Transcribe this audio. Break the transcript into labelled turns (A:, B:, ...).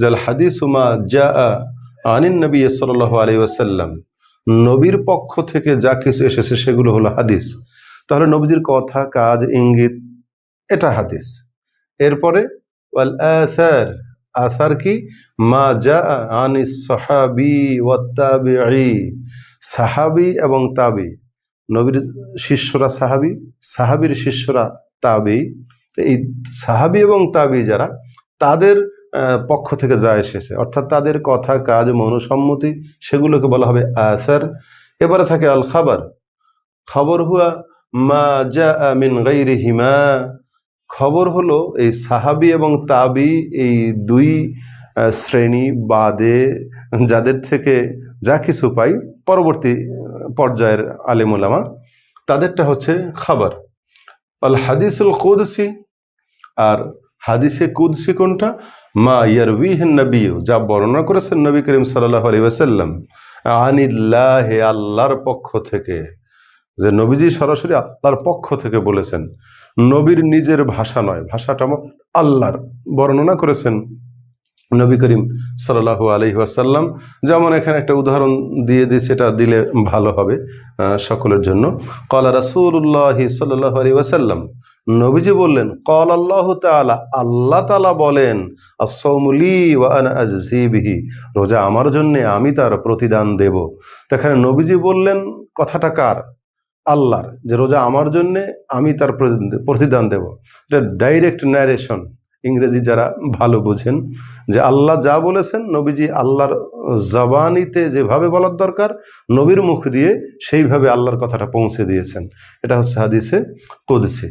A: জাল হাদিসুমা যা আনিন নবী সাল্লাহ আলী ওয়াসাল্লাম। নবীর পক্ষ থেকে যা কিছু এসেছে সেগুলো হলো হাদিস। তাহলে নবীজির কথা, কাজ, ইঙ্গিত, এটা হাদিস। এরপরে আসার আসার কি? মা যা আনি সাহাবি ওয়াত্তাবিঈ সাহাবি এবং তাবি নবীর শিষ্যরা সাহাবি, সাহাবির শিষ্যরা তাবি এই সাহাবি এবং তাবি যারা, তাদের পক্ষ থেকে যা এসেছে। অর্থাৎ তাদের কথা, কাজ, মনুসম্মতি, সেগুলোকে বলা হবে আসার। এবারে থাকে আল খাবার খবর হুয়া মা যা মিন গাইরিহিমা। খবর হলো এই সাহাবি এবং তাবি এই দুই শ্রেণি বাদে যাদের থেকে যা কিছু পাই পরবর্তী পর্যায়ের আলিমুলামা, তাদেরটা হচ্ছে খাবার। আল হাদিসুল কুদসি আর হাদিসে কুদসি কোনটা? মা ইয়ারবিহিন নবী যা বর্ণনা করেছেন নবী করিম সাল্লাহ আলী ওয়াসাল্লাম। আনিল্লাহ, আল্লাহর পক্ষ থেকে। যে নবীজি সরাসরি আল্লাহর পক্ষ থেকে বলেছেন। নবীর নিজের ভাষা নয়, ভাষাটা আল্লাহর। বর্ণনা করেছেন নবী করিম সাল্লাহ আলহি আসাল্লাম যেমন এখানে একটা উদাহরণ দিয়ে দিই, সেটা দিলে ভালো হবে সকলের জন্য। কলা রাসুল্লাহ সাল্লাহ আলী ওয়াসাল্লাম নবীজি বললেন কল আল্লাহ তালা আল্লাহ তালা বলেন আজিবিহি রোজা আমার জন্যে আমি তার প্রতিদান দেব। এখানে নবীজি বললেন, কথাটা কার? আল্লাহর, যে রোজা আমার জন্যে আমি তার প্রতিদান দেব। এটা ডাইরেক্ট ন্যারেশন ইংরেজি যারা ভালো বুঝেন, যে আল্লাহ যা বলেছেন নবীজি আল্লাহর জবানিতে যেভাবে বলার দরকার, নবীর মুখ দিয়ে সেইভাবে আল্লাহর কথাটা পৌঁছে দিয়েছেন। এটা হচ্ছে হাদিসে কুদসি।